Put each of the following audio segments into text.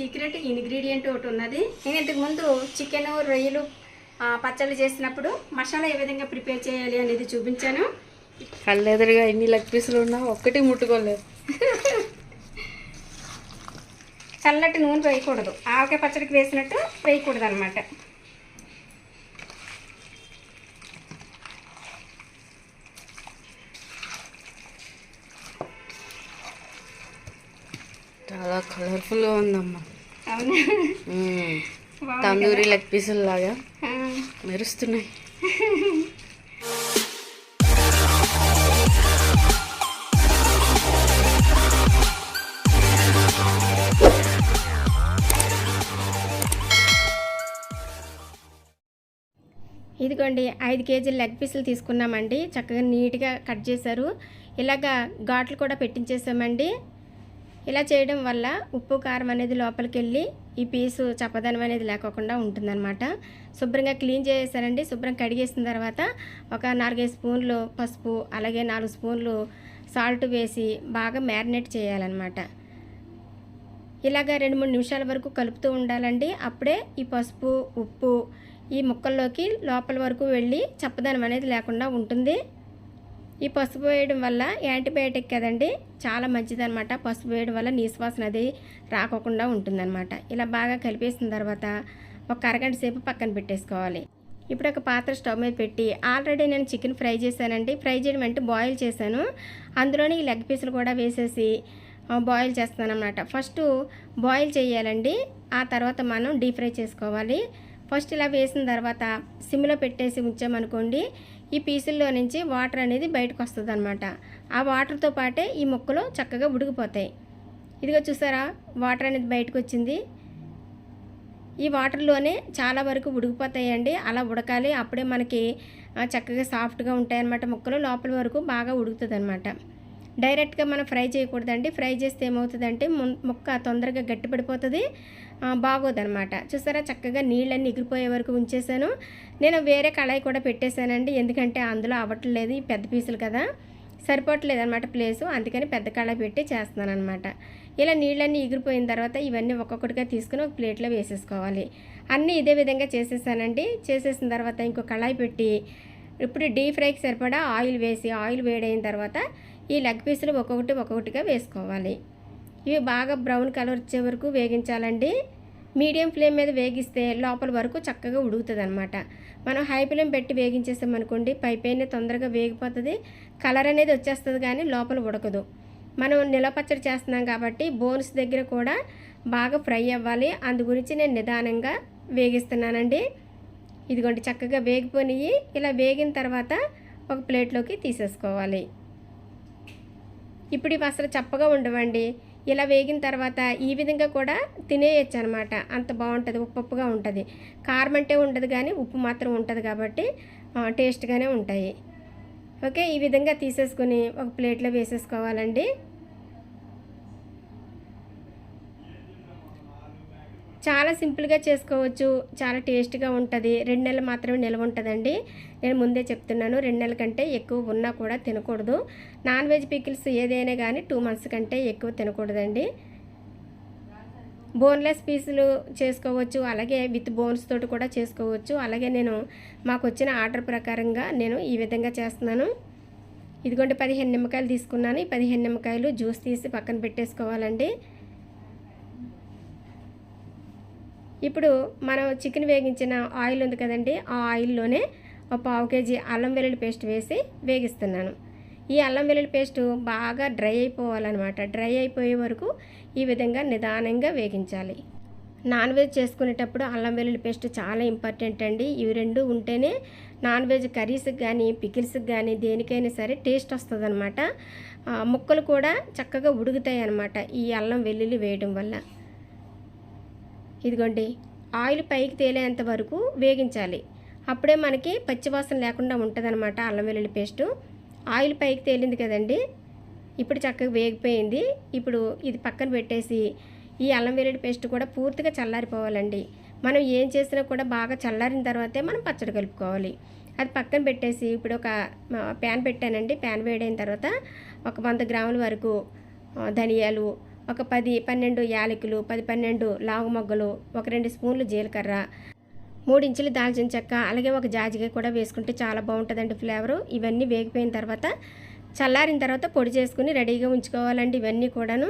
Secret ingredient ఒకటి ఉన్నది. నేను ఇంతకు ముందు చికెన్ రొయ్యలు పచ్చళ్ళు చేసినప్పుడు మసాలా ఏ విధంగా ప్రిపేర్ చేయాలి అనేది చూపించాను. కళ్ళెదురుగా ఎన్ని లెగ్ పీసులు ఉన్నా ఒక్కటి ముట్టుకోలేదు. చల్లటి నూనె వేయకూడదు. ఆవకాయ పచ్చడికి వేసినట్టు వేయకూడదు అనమాట చాలా కలర్ఫుల్గా ఉందమ్మా. అవునా? తందూరి లెగ్ పీసులు లాగా. మెరుస్తున్నాయి. ఇదిగోండి ఐదు కేజీల లెగ్ పీసులు తీసుకున్నామండి. చక్కగా నీట్గా కట్ చేశారు. ఇలాగా ఘాట్లు కూడా పెట్టించేసామండి. ఇలా చేయడం వల్ల ఉప్పు కారం అనేది లోపలికి వెళ్ళి ఈ పీసు చప్పదనం అనేది లేకోకుండా ఉంటుందన్నమాట. శుభ్రంగా క్లీన్ చేసేసానండి. శుభ్రం కడిగేసిన తర్వాత ఒక నాలుగైదు స్పూన్లు పసుపు అలాగే నాలుగు స్పూన్లు సాల్ట్ వేసి బాగా మ్యారినేట్ చేయాలన్నమాట. ఇలాగ రెండు మూడు నిమిషాల వరకు కలుపుతూ ఉండాలండి. అప్పుడే ఈ పసుపు ఉప్పు ఈ ముక్కల్లోకి లోపల వరకు వెళ్ళి చప్పదనం అనేది లేకుండా ఉంటుంది. ఈ పసుపు వేయడం వల్ల యాంటీబయాటిక్ కదండి చాలా మంచిదనమాట పసుపు వేయడం వల్ల నీసువాసన అది రాకోకుండా ఉంటుందన్నమాట. ఇలా బాగా కలిపేసిన తర్వాత ఒక అరగంట సేపు పక్కన పెట్టేసుకోవాలి. ఇప్పుడు ఒక పాత్ర స్టవ్ మీద పెట్టి ఆల్రెడీ నేను చికెన్ ఫ్రై చేశానండి. ఫ్రై చేయడం అంటే బాయిల్ చేశాను. అందులోనే ఈ లెగ్ పీసులు కూడా వేసేసి బాయిల్ చేస్తాను అనమాట ఫస్ట్ బాయిల్ చేయాలండి. ఆ తర్వాత మనం డీప్ ఫ్రై చేసుకోవాలి. ఫస్ట్ ఇలా వేసిన తర్వాత సిమ్లో పెట్టేసి ఉంచామనుకోండి ఈ పీసుల్లో నుంచి వాటర్ అనేది బయటకు వస్తుంది అనమాట ఆ వాటర్తో పాటే ఈ ముక్కలు చక్కగా ఉడికిపోతాయి. ఇదిగో చూసారా? వాటర్ అనేది బయటకు వచ్చింది. ఈ వాటర్లోనే చాలా వరకు ఉడికిపోతాయండి. అలా ఉడకాలి. అప్పుడే మనకి చక్కగా సాఫ్ట్గా ఉంటాయి అన్నమాట ముక్కలు. లోపల వరకు బాగా ఉడుకుతుంది అనమాట డైరెక్ట్గా మనం ఫ్రై చేయకూడదండి. ఫ్రై చేస్తే ఏమవుతుందంటే మున్- ముక్క తొందరగా గట్టిపడిపోతుంది. బాగోదనమాట బాగోదన్నమాట. చూసారా? చక్కగా నీళ్ళన్నీ ఎగిరిపోయే వరకు ఉంచేసాను నేను వేరే కళాయి కూడా పెట్టేశానండి. ఎందుకంటే అందులో అవ్వట్లేదు పెద్ద పీసులు కదా. సరిపోవట్లేదు అనమాట ప్లేసు. అందుకని పెద్ద కళాయి పెట్టి చేస్తున్నాను అనమాట ఇలా నీళ్ళన్నీ ఎగిరిపోయిన తర్వాత ఇవన్నీ ఒక్కొక్కటిగా తీసుకుని ఒక ప్లేట్లో వేసేసుకోవాలి. అన్నీ ఇదే విధంగా చేసేసానండి. చేసేసిన తర్వాత ఇంకో కళాయి పెట్టి ఇప్పుడు డీప్ ఫ్రైకి సరిపడా ఆయిల్ వేసి ఆయిల్ వేడైన తర్వాత ఈ లెగ్ పీసులు ఒక్కొక్కటి ఒక్కొక్కటిగా వేసుకోవాలి. ఇవి బాగా బ్రౌన్ కలర్ వచ్చే వరకు వేగించాలండి. మీడియం ఫ్లేమ్ మీద వేగిస్తే లోపల వరకు చక్కగా ఉడుకుతుంది అనమాట మనం హై ఫ్లేమ్ పెట్టి వేగించేసామనుకోండి పై పైన తొందరగా వేగిపోతుంది కలర్ అనేది వచ్చేస్తుంది కానీ లోపల ఉడకదు. మనం నిలపచ్చడి చేస్తున్నాం కాబట్టి బోన్స్ దగ్గర కూడా బాగా ఫ్రై అవ్వాలి. అందు గురించి నేను నిదానంగా వేగిస్తున్నానండి. ఇదిగోండి చక్కగా వేగిపోయినాయి ఇలా వేగిన తర్వాత ఒక ప్లేట్లోకి తీసేసుకోవాలి. ఇప్పుడు ఇవి అసలు చప్పగా ఉండవండి. ఇలా వేగిన తర్వాత ఈ విధంగా కూడా తినేయచ్చు అనమాట అంత బాగుంటుంది ఉప్పుగా ఉంటుంది. కారం అంటే ఉండదు కానీ ఉప్పు మాత్రం ఉంటుంది కాబట్టి టేస్ట్గానే ఉంటాయి. ఓకే ఈ విధంగా తీసేసుకొని ఒక ప్లేట్లో వేసేసుకోవాలండి. చాలా సింపుల్గా చేసుకోవచ్చు చాలా టేస్ట్గా ఉంటుంది. రెండు నెలలు మాత్రమే నిల్వ ఉంటుందండి. నేను ముందే చెప్తున్నాను రెండు నెలల కంటే ఎక్కువ ఉన్నా కూడా తినకూడదు. నాన్ వెజ్ పికిల్స్ ఏదైనా కానీ టూ మంత్స్ కంటే ఎక్కువ తినకూడదండి. బోన్లెస్ పీసులు చేసుకోవచ్చు అలాగే విత్ బోన్స్ తోటి కూడా చేసుకోవచ్చు. అలాగే నేను మాకు వచ్చిన ఆర్డర్ ప్రకారంగా నేను ఈ విధంగా చేస్తున్నాను. ఇదిగోండి పదిహేను నిమ్మకాయలు తీసుకున్నాను. ఈ పదిహేను నిమ్మకాయలు జ్యూస్ తీసి పక్కన పెట్టేసుకోవాలండి. ఇప్పుడు మనం చికెన్ వేగించిన ఆయిల్ ఉంది కదండి ఆ ఆయిల్లోనే ఒక పావు కేజీ అల్లం వెల్లుల్లి పేస్ట్ వేసి వేగిస్తున్నాను. ఈ అల్లం వెల్లుల్లి పేస్ట్ బాగా డ్రై అయిపోవాలన్నమాట. డ్రై అయిపోయే వరకు ఈ విధంగా నిదానంగా వేగించాలి. నాన్ వెజ్ చేసుకునేటప్పుడు అల్లం వెల్లుల్లి పేస్ట్ చాలా ఇంపార్టెంట్ అండి. ఇవి రెండు ఉంటేనే నాన్ వెజ్ కర్రీస్కి కానీ పికిల్స్కి కానీ దేనికైనా సరే టేస్ట్ వస్తుంది అనమాట ముక్కలు కూడా చక్కగా ఉడుకుతాయి అన్నమాట ఈ అల్లం వెల్లుల్లి వేయడం వల్ల. ఇదిగోండి ఆయిల్ పైకి తేలేంత వరకు వేగించాలి. అప్పుడే మనకి పచ్చివాసన లేకుండా ఉంటుందన్నమాట అల్లం వెల్లుల్లి పేస్టు. ఆయిల్ పైకి తేలింది కదండి. ఇప్పుడు చక్కగా వేగిపోయింది. ఇప్పుడు ఇది పక్కన పెట్టేసి ఈ అల్లం వెల్లుల్లి పేస్ట్ కూడా పూర్తిగా చల్లారిపోవాలండి. మనం ఏం చేసినా కూడా బాగా చల్లారిన తర్వాతే మనం పచ్చడి కలుపుకోవాలి. అది పక్కన పెట్టేసి ఇప్పుడు ఒక ప్యాన్ పెట్టానండి. ప్యాన్ వేడైన తర్వాత ఒక వంద గ్రాముల వరకు ధనియాలు ఒక పది పన్నెండు యాలకులు పది పన్నెండు లావు మొగ్గలు ఒక రెండు స్పూన్లు జీలకర్ర ఇంచులు దాల్చిన చెక్క అలాగే ఒక జాజికాయ కూడా వేసుకుంటే చాలా బాగుంటుందండి ఫ్లేవరు. ఇవన్నీ వేగిపోయిన తర్వాత చల్లారిన తర్వాత పొడి చేసుకుని రెడీగా ఉంచుకోవాలండి ఇవన్నీ కూడాను.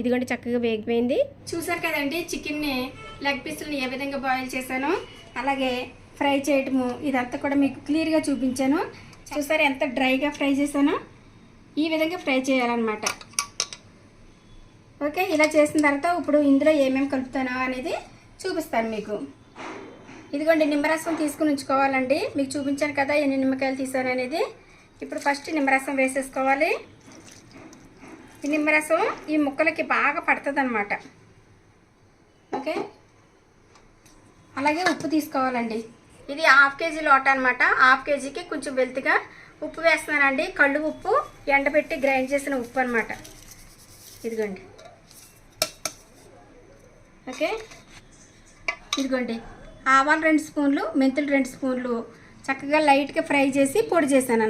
ఇదిగోండి చక్కగా వేగిపోయింది. చూసారు కదండి చికెన్ని లెగ్ పీసులను ఏ విధంగా బాయిల్ చేశాను అలాగే ఫ్రై చేయటము ఇదంతా కూడా మీకు క్లియర్గా చూపించాను. చూసారు ఎంత డ్రైగా ఫ్రై చేశానో? ఈ విధంగా ఫ్రై చేయాలన్నమాట. ఓకే ఇలా చేసిన తర్వాత ఇప్పుడు ఇందులో ఏమేమి కలుపుతానో అనేది చూపిస్తాను మీకు. ఇదిగోండి నిమ్మరసం తీసుకుని ఉంచుకోవాలండి. మీకు చూపించాను కదా ఎన్ని నిమ్మకాయలు తీసాను అనేది ఇప్పుడు ఫస్ట్ నిమ్మరసం వేసేసుకోవాలి. ఈ నిమ్మరసం ఈ ముక్కలకి బాగా పడుతుంది ఓకే? అలాగే ఉప్పు తీసుకోవాలండి. ఇది హాఫ్ కేజీ లోట అనమాట హాఫ్ కేజీకి కొంచెం వెల్తిగా ఉప్పు వేస్తున్నానండి. కళ్ళు ఉప్పు ఎండబెట్టి గ్రైండ్ చేసిన ఉప్పు అనమాట ఇదిగోండి. ఓకే? ఇదిగోండి. ఆవాలు రెండు స్పూన్లు మెంతులు రెండు స్పూన్లు చక్కగా లైట్గా ఫ్రై చేసి పొడి చేశాను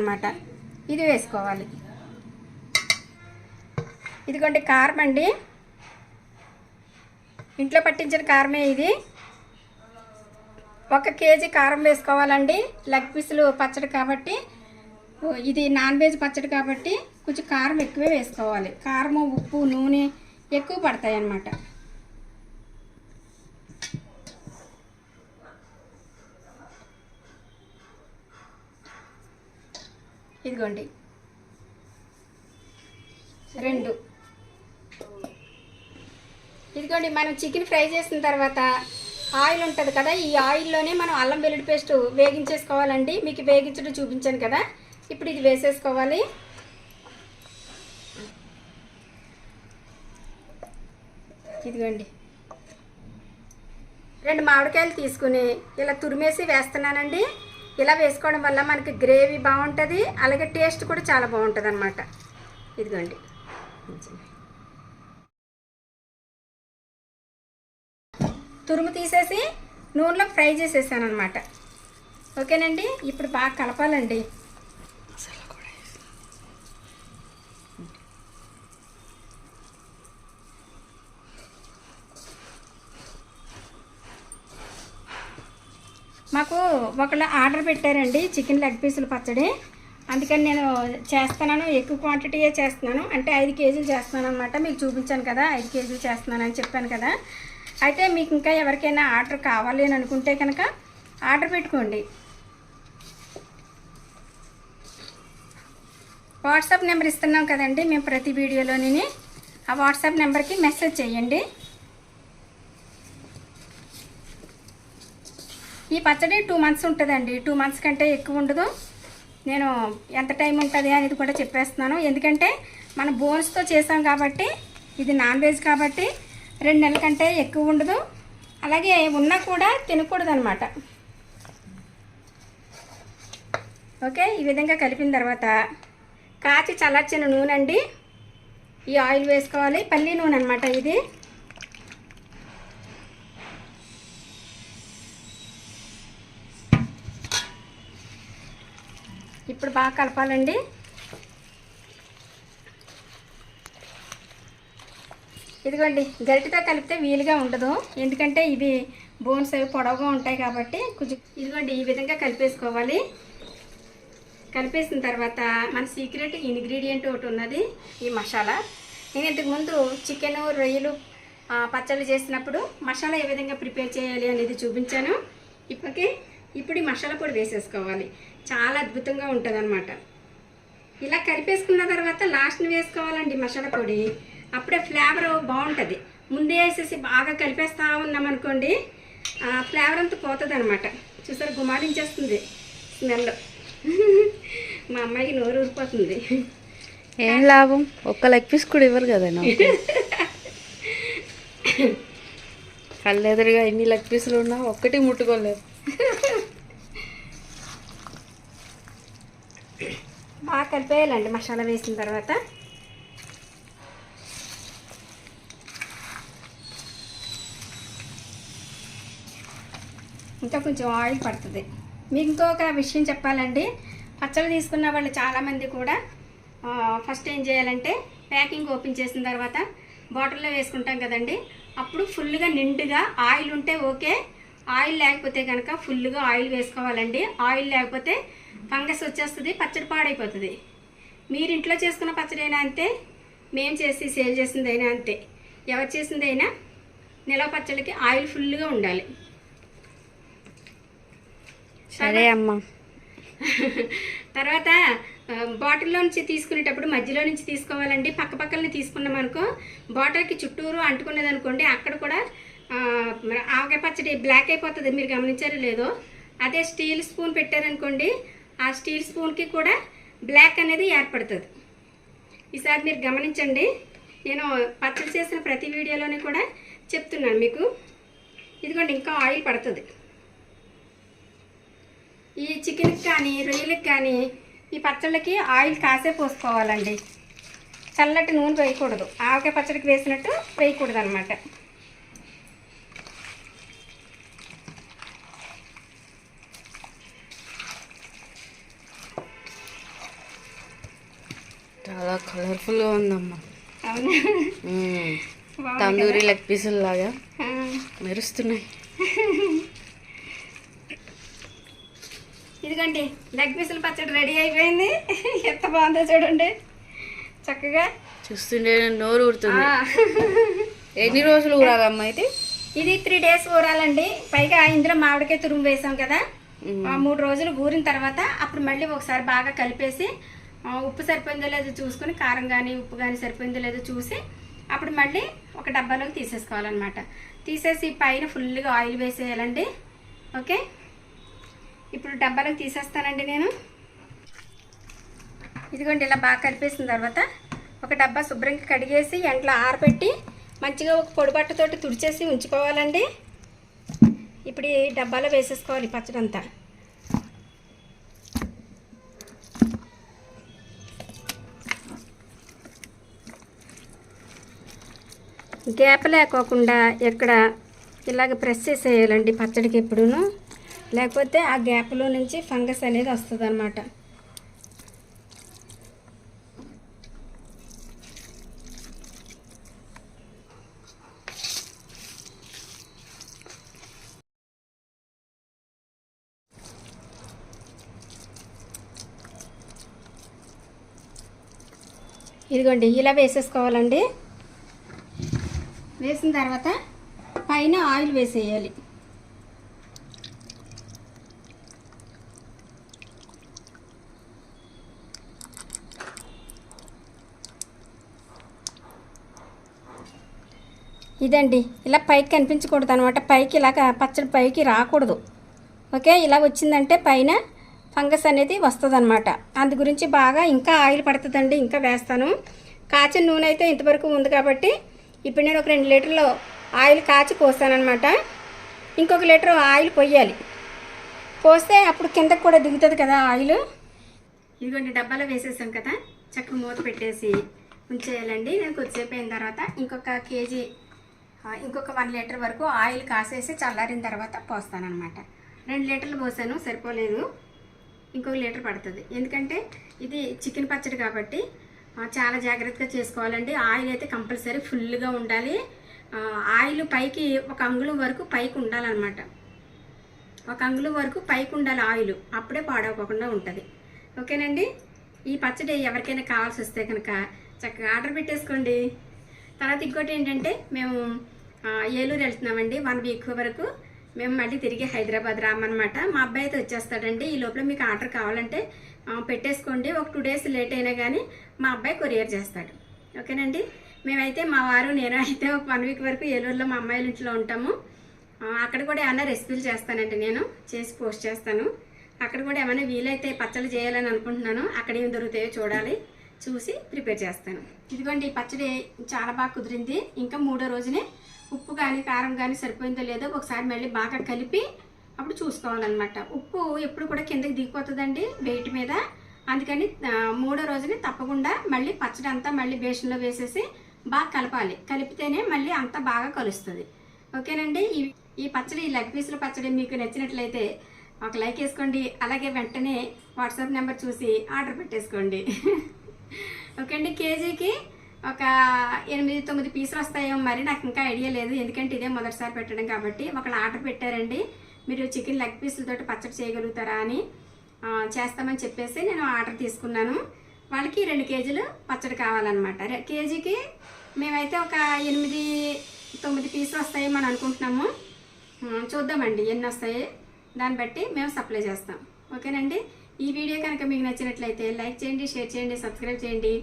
ఇది వేసుకోవాలి. ఇదిగోండి కారం అండి. ఇంట్లో పట్టించిన కారమే ఇది. ఒక కేజీ కారం వేసుకోవాలండి. లెగ్ పీసులు పచ్చడి కాబట్టి ఇది నాన్ వెజ్ పచ్చడి కాబట్టి కొంచెం కారం ఎక్కువే వేసుకోవాలి. కారము ఉప్పు నూనె ఎక్కువ పడతాయి అన్నమాట ఇదిగోండి. రెండు. ఇదిగోండి మనం చికెన్ ఫ్రై చేసిన తర్వాత ఆయిల్ ఉంటుంది కదా ఈ ఆయిల్లోనే మనం అల్లం వెల్లుల్లి పేస్ట్ వేగించేసుకోవాలండి. మీకు వేగించడం చూపించాను కదా ఇప్పుడు ఇది వేసేసుకోవాలి. ఇదిగోండి. రెండు మామిడికాయలు తీసుకుని ఇలా తురిమేసి వేస్తున్నానండి. ఇలా వేసుకోవడం వల్ల మనకి గ్రేవీ బాగుంటుంది అలాగే టేస్ట్ కూడా చాలా బాగుంటుంది అనమాట ఇదిగోండి. తురుము తీసేసి నూనెలో ఫ్రై చేసేసాను అనమాట ఓకేనండి? ఇప్పుడు బాగా కలపాలండి మసాలా కూడా వేసి. మాకు ఒకళ్ళు ఆర్డర్ పెట్టారండి చికెన్ లెగ్ పీసులు పచ్చడి. అందుకని నేను చేస్తున్నాను ఎక్కువ క్వాంటిటీయే చేస్తున్నాను. అంటే ఐదు కేజీలు చేస్తున్నాను అనమాట మీకు చూపించాను కదా ఐదు కేజీలు చేస్తున్నాను అని చెప్పాను కదా. అయితే మీకు ఇంకా ఎవరికైనా ఆర్డర్ కావాలి అని అనుకుంటే కనుక ఆర్డర్ పెట్టుకోండి. వాట్సాప్ నెంబర్ ఇస్తున్నాం కదండి మేము ప్రతి వీడియోలోని ఆ వాట్సాప్ నెంబర్కి మెసేజ్ చేయండి. ఈ పచ్చడి టూ మంత్స్ ఉంటుందండి. టూ మంత్స్ కంటే ఎక్కువ ఉండదు. నేను ఎంత టైం ఉంటుంది అనేది కూడా చెప్పేస్తున్నాను. ఎందుకంటే మన బోన్స్తో చేసాం కాబట్టి ఇది నాన్ వెజ్ కాబట్టి రెండు నెలల కంటే ఎక్కువ ఉండదు. అలాగే ఉన్నా కూడా తినకూడదు అనమాట ఓకే ఈ విధంగా కలిపిన తర్వాత కాచి చల్లార్చిన నూనె అండి ఈ ఆయిల్ వేసుకోవాలి. పల్లి నూనె అనమాట ఇది. ఇప్పుడు బాగా కలపాలండి. ఇదిగోండి గరిటితో కలిపితే వీలుగా ఉండదు. ఎందుకంటే ఇవి బోన్స్ అవి పొడవుగా ఉంటాయి కాబట్టి కొంచెం ఇదిగోండి ఈ విధంగా కలిపేసుకోవాలి. కలిపేసిన తర్వాత మన సీక్రెట్ ఇంగ్రీడియంట్ ఒకటి ఉన్నది ఈ మసాలా. నేను ఇంతకుముందు ముందు రొయ్యలు పచ్చళ్ళు చేసినప్పుడు మసాలా ఏ విధంగా ప్రిపేర్ చేయాలి అనేది చూపించాను. ఇప్పటికే ఇప్పుడు ఈ మసాలా పొడి వేసేసుకోవాలి. చాలా అద్భుతంగా ఉంటుంది ఇలా కలిపేసుకున్న తర్వాత లాస్ట్ని వేసుకోవాలండి మసాలా పొడి. అప్పుడే ఫ్లేవర్ బాగుంటుంది. ముందే వేసేసి బాగా కలిపేస్తా ఉన్నాం అనుకోండి ఆ ఫ్లేవర్ అంతా పోతుంది అనమాట చూసారు గుమాడించేస్తుంది స్మెల్. మా అమ్మాయికి నోరు ఊరిపోతుంది. ఏం లాభం? ఒక్క లెగ్ పీస్ కూడా ఇవ్వరు కదా నాకు. కళ్ళు ఎదురుగా ఎన్ని లెగ్ పీసులు ఉన్నా ఒక్కటి ముట్టుకోలేదు బాగా కలిపేయాలండి మసాలా వేసిన తర్వాత. ఇంకా కొంచెం ఆయిల్ పడుతుంది. మీకు ఇంకొక విషయం చెప్పాలండి. పచ్చళ్ళు తీసుకున్న వాళ్ళు చాలామంది కూడా ఫస్ట్ ఏం చేయాలంటే ప్యాకింగ్ ఓపెన్ చేసిన తర్వాత బాటిల్లో వేసుకుంటాం కదండి. అప్పుడు ఫుల్గా నిండుగా ఆయిల్ ఉంటే ఓకే. ఆయిల్ లేకపోతే కనుక ఫుల్గా ఆయిల్ వేసుకోవాలండి. ఆయిల్ లేకపోతే ఫంగస్ వచ్చేస్తుంది పచ్చడి పాడైపోతుంది. మీరు ఇంట్లో చేసుకున్న పచ్చడి అయినా అంతే మేము చేసి సేల్ చేసిందైనా అంతే. ఎవరు చేసిందైనా నిలవ పచ్చడికి ఆయిల్ ఫుల్గా ఉండాలి. సరే అమ్మా. తర్వాత బాటిల్లో నుంచి తీసుకునేటప్పుడు మధ్యలో నుంచి తీసుకోవాలండి. పక్క పక్కలని తీసుకున్నాం అనుకో బాటిల్కి చుట్టూరు అంటుకున్నది అనుకోండి అక్కడ కూడా ఆవకాయ పచ్చడి బ్లాక్ అయిపోతుంది. మీరు గమనించారో లేదో అదే స్టీల్ స్పూన్ పెట్టారనుకోండి ఆ స్టీల్ స్పూన్కి కూడా బ్లాక్ అనేది ఏర్పడుతుంది. ఈసారి మీరు గమనించండి. నేను పచ్చడి చేసిన ప్రతి వీడియోలోని కూడా చెప్తున్నాను మీకు. ఇదిగోండి ఇంకా ఆయిల్ పడుతుంది. ఈ చికెన్కి కానీ రొయ్యలకి కానీ ఈ పచ్చళ్ళకి ఆయిల్ కాసే పోసుకోవాలండి. చల్లటి నూనె వేయకూడదు. ఆవకాయ పచ్చడికి వేసినట్టు వేయకూడదు అనమాట చాలా కలర్ఫుల్గా ఉందమ్మా. తందూరి లెగ్ పీసులు లాగా. మెరుస్తున్నాయి. ఇదిగోండి లెగ్ పీసుల పచ్చడి రెడీ అయిపోయింది. ఎంత బాగుందో చూడండి. చక్కగా. చూస్తుంటే నోరు ఊరుతుంది. ఎన్ని రోజులు ఊరాలమ్మా ఇది? ఇది త్రీ డేస్ ఊరాలండి. పైగా ఇందులో మామిడికాయ తురుము వేసాం కదా. మూడు రోజులు ఊరిన తర్వాత అప్పుడు మళ్ళీ ఒకసారి బాగా కలిపేసి ఉప్పు సరిపోయిందో లేదో చూసుకొని కారం కానీ ఉప్పు కానీ సరిపోయిందో లేదో చూసి అప్పుడు మళ్ళీ ఒక డబ్బాలోకి తీసేసుకోవాలన్నమాట. తీసేసి పైన ఫుల్గా ఆయిల్ వేసేయాలండి. ఓకే? ఇప్పుడు డబ్బాలోకి తీసేస్తానండి నేను. ఇదిగోండి ఇలా బాగా కలిపేసిన తర్వాత ఒక డబ్బా శుభ్రంగా కడిగేసి ఎంట్లో ఆరబెట్టి మంచిగా ఒక పొడిబట్టతోటి తుడిచేసి ఉంచుకోవాలండి. ఇప్పుడు ఈ డబ్బాలో వేసేసుకోవాలి పచ్చడంతా. గ్యాప్ లేకోకుండా ఎక్కడ ఇలాగ ప్రెస్ చేసేయాలండి పచ్చడికి ఎప్పుడును. లేకపోతే ఆ గ్యాప్లో నుంచి ఫంగస్ అనేది వస్తుంది అనమాట ఇదిగోండి ఇలా వేసేసుకోవాలండి. వేసిన తర్వాత పైన ఆయిల్ వేసేయాలి. ఇదండి ఇలా పైకి కనిపించకూడదు అనమాట పైకి ఇలాగ పచ్చడి పైకి రాకూడదు. ఓకే ఇలా వచ్చిందంటే పైన ఫంగస్ అనేది వస్తుంది అనమాట అందు గురించి బాగా ఇంకా ఆయిల్ పడుతుందండి ఇంకా వేస్తాను. కాచిన నూనె అయితే ఇంతవరకు ఉంది కాబట్టి ఇప్పుడు నేను ఒక రెండు లీటర్లు ఆయిల్ కాచి పోస్తానమాట ఇంకొక లీటర్ ఆయిల్ పోయాలి. పోస్తే అప్పుడు కిందకు కూడా దిగుతుంది కదా ఆయిల్. ఇదిగోండి డబ్బాలో వేసేసాం కదా. చక్కగా మూత పెట్టేసి ఉంచేయాలండి. నేను కొద్దిసేపు అయిన తర్వాత ఇంకొక కేజీ ఇంకొక వన్ లీటర్ వరకు ఆయిల్ కాసేసి చల్లారిన తర్వాత పోస్తానమాట రెండు లీటర్లు పోసాను సరిపోలేదు. ఇంకొక లీటర్ పడుతుంది. ఎందుకంటే ఇది చికెన్ పచ్చడి కాబట్టి చాలా జాగ్రత్తగా చేసుకోవాలండి. ఆయిల్ అయితే కంపల్సరీ ఫుల్గా ఉండాలి. ఆయిల్ పైకి ఒక అంగుళం వరకు పైకి ఉండాలన్నమాట. ఒక అంగుళం వరకు పైకి ఉండాలి ఆయిల్. అప్పుడే పాడవకుండా ఉంటుంది. ఓకేనండి? ఈ పచ్చడి ఎవరికైనా కావాల్సి వస్తే కనుక చక్కగా ఆర్డర్ పెట్టేసుకోండి. తర్వాత ఇంకోటి ఏంటంటే మేము ఏలూరు వెళ్తున్నామండి. వన్ వీక్ వరకు. మేము మళ్ళీ తిరిగి హైదరాబాద్ రామన్నమాట. మా అబ్బాయి అయితే వచ్చేస్తాడండి. ఈ లోపల మీకు ఆర్డర్ కావాలంటే పెట్టేసుకోండి. ఒక టూ డేస్ లేట్ అయినా కానీ మా అబ్బాయి కొరియర్ చేస్తాడు. ఓకేనండి? మేమైతే మా వారు నేను అయితే ఒక వన్ వీక్ వరకు ఏలూరులో మా అమ్మాయిల ఇంట్లో ఉంటాము. అక్కడ కూడా ఏమైనా రెసిపీలు చేస్తానండి నేను. చేసి పోస్ట్ చేస్తాను. అక్కడ కూడా ఏమైనా వీలైతే పచ్చడి చేయాలని అనుకుంటున్నాను. అక్కడ ఏం దొరుకుతాయో చూడాలి. చూసి ప్రిపేర్ చేస్తాను. ఇదిగోండి ఈ పచ్చడి చాలా బాగా కుదిరింది. ఇంకా మూడో రోజునే ఉప్పు కానీ కారం కానీ సరిపోయిందో లేదో ఒకసారి మళ్ళీ బాగా కలిపి అప్పుడు చూసుకోవాలన్నమాట. ఉప్పు ఎప్పుడు కూడా కిందకి దిగిపోతుందండి వెయిట్ మీద. అందుకని మూడో రోజుని తప్పకుండా మళ్ళీ పచ్చడి అంతా మళ్ళీ బేషన్లో వేసేసి బాగా కలపాలి. కలిపితేనే మళ్ళీ అంతా బాగా కలుస్తుంది. ఓకేనండి? ఈ ఈ పచ్చడి ఈ లెగ్ పీసుల పచ్చడి మీకు నచ్చినట్లయితే ఒక లైక్ వేసుకోండి. అలాగే వెంటనే వాట్సాప్ నెంబర్ చూసి ఆర్డర్ పెట్టేసుకోండి. ఓకే అండి కేజీకి ఒక ఎనిమిది తొమ్మిది పీసులు వస్తాయో మరి. నాకు ఇంకా ఐడియా లేదు. ఎందుకంటే ఇదే మొదటిసారి పెట్టడం కాబట్టి. ఒకళ్ళు ఆర్డర్ పెట్టారండి. మీరు చికెన్ లెగ్ పీసులతో పచ్చడి చేయగలుగుతారా అని చేస్తామని చెప్పేసి నేను ఆర్డర్ తీసుకున్నాను. వాళ్ళకి రెండు కేజీలు పచ్చడి కావాలన్నమాట. రె- కేజీకి మేమైతే ఒక ఎనిమిది తొమ్మిది పీసులు వస్తాయి అని అనుకుంటున్నాము. చూద్దామండి ఎన్ని వస్తాయి. దాన్ని బట్టి మేము సప్లై చేస్తాం. ఓకేనండి? ఈ వీడియో కనుక మీకు నచ్చినట్లయితే లైక్ చేయండి షేర్ చేయండి సబ్స్క్రైబ్ చేయండి.